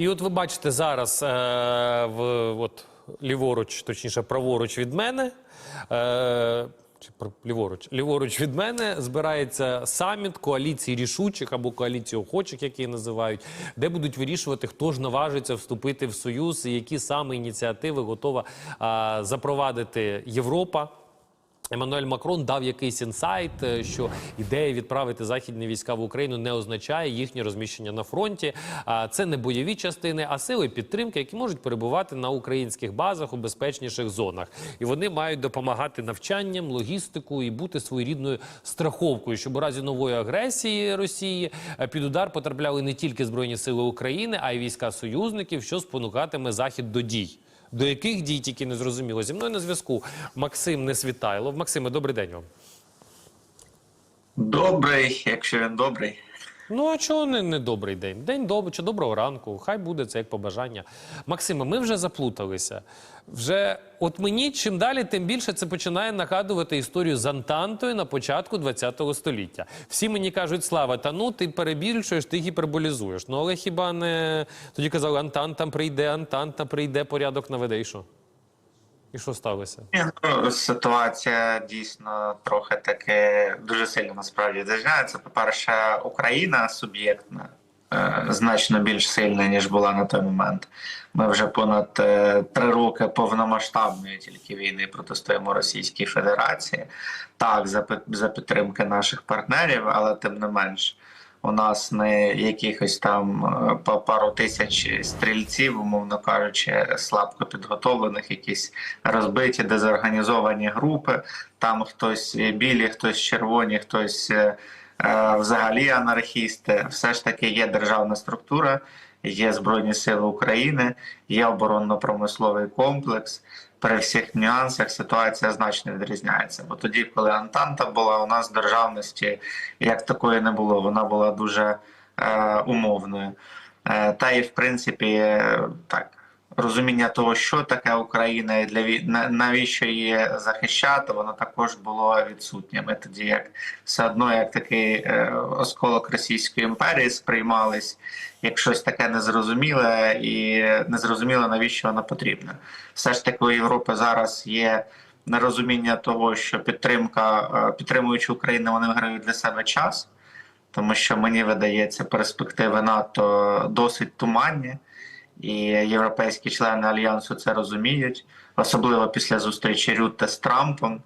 І от ви бачите зараз е, в от ліворуч, точніше, праворуч від мене. Е, чи ліворуч, ліворуч від мене збирається саміт коаліції рішучих або коаліції охочих, які її називають, де будуть вирішувати, хто ж наважиться вступити в союз, і які саме ініціативи готова а, запровадити Європа. Еммануель Макрон дав якийсь інсайт, е, що ідея відправити західні війська в Україну не означає їхнє розміщення на фронті. Це не бойові частини, а сили підтримки, які можуть перебувати на українських базах у безпечніших зонах. І вони мають допомагати навчанням, логістику і бути своєрідною страховкою, щоб у разі нової агресії Росії е, під удар потрапляли не тільки збройні сили України, а й війська союзників, що спонукатиме захід до дій. До яких дій тільки не зрозуміло. Зі мною на зв'язку Максим Несвітайлов. Максиме, добрий день вам. Добрий, якщо він добрий. Ну а чого не, не добрий день? День добрий чи доброго ранку. Хай буде це як побажання. Максиме, ми вже заплуталися. Вже от мені чим далі, тим більше це починає нагадувати історію з Антантою на початку ХХ століття. Всі мені кажуть, слава, та ну ти перебільшуєш, ти гіперболізуєш. Ну але хіба не тоді казали, Антанта прийде, Антанта прийде, порядок наведе. І що? І що сталося? Ну, ситуація дійсно трохи таки дуже сильно насправді зрізняється. По-перше, Україна суб'єктна. е, Значно більш сильна, ніж була на той момент. Ми вже понад е, три роки повномасштабної тільки війни протистоїмо Російській Федерації. Так, за підтримки наших партнерів, але тим не менш, у нас не якихось там е, по пару тисяч стрільців, умовно кажучи, слабко підготовлених, якісь розбиті, дезорганізовані групи. Там хтось білі, хтось червоні, хтось е, е, взагалі анархісти. Все ж таки є державна структура, є Збройні Сили України, є оборонно-промисловий комплекс. При всіх нюансах ситуація значно відрізняється. Бо тоді, коли Антанта була, у нас державності як такої не було. Вона була дуже е, умовною. Е, та і в принципі, е, так. Розуміння того, що таке Україна і для навіщо її захищати, воно також було відсутнє. Ми тоді, як все одно, як такий е, осколок Російської імперії, сприймались як щось таке незрозуміле і незрозуміло, навіщо воно потрібно. Все ж таки у Європи зараз є нерозуміння того, що підтримка, е, підтримуючи Україну, вони виграють для себе час, тому що мені видається, перспективи НАТО досить туманні. І європейські члени альянсу це розуміють, особливо після зустрічі Рютте з Трампом.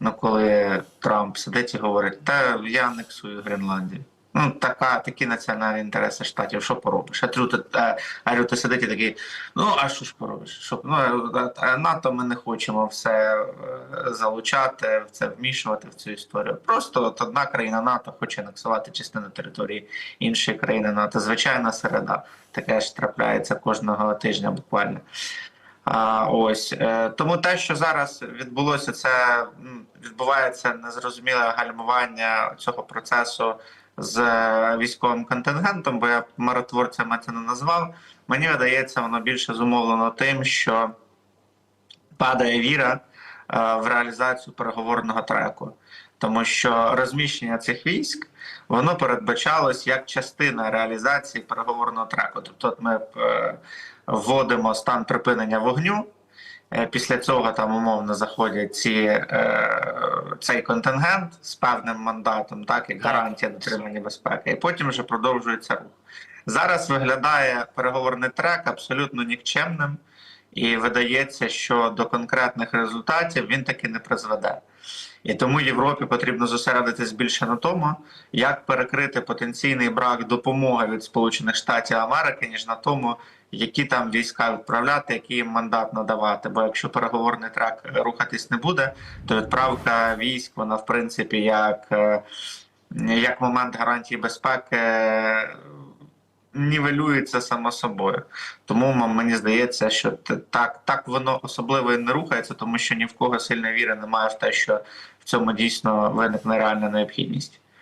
Ну, коли Трамп сидить і говорить, та я анексую Гренландію. Ну, така, такі національні інтереси штатів, що поробиш? А а, а Рютте сидить і такий, ну а що ж поробиш? Що, ну, НАТО ми не хочемо все е, залучати, в це вмішувати в цю історію. Просто от одна країна НАТО хоче анексувати частину території іншої країни НАТО. Звичайна середа. Таке ж трапляється кожного тижня буквально. А, ось е, тому те, що зараз відбулося, це відбувається незрозуміле гальмування цього процесу з е, військовим контингентом, бо я миротворцями це не назвав. Мені видається, воно більше зумовлено тим, що падає віра е, в реалізацію переговорного треку, тому що розміщення цих військ воно передбачалось як частина реалізації переговорного треку. Тобто, от ми е, вводимо стан припинення вогню. Е, Після цього там умовно заходять ці, е, цей контингент з певним мандатом, так як гарантія дотримання безпеки, і потім вже продовжується рух. Зараз виглядає переговорний трек абсолютно нікчемним, і видається, що до конкретних результатів він таки не призведе. І тому Європі потрібно зосередитись більше на тому, як перекрити потенційний брак допомоги від Сполучених Штатів Америки, ніж на тому, які там війська відправляти, який їм мандат надавати. Бо якщо переговорний трак рухатись не буде, то відправка військ, вона в принципі як, е, як момент гарантії безпеки. Нівелюється само собою, тому мені здається, що так так воно особливо і не рухається, тому що ні в кого сильної віри немає в те, що в цьому дійсно виникне реальна необхідність.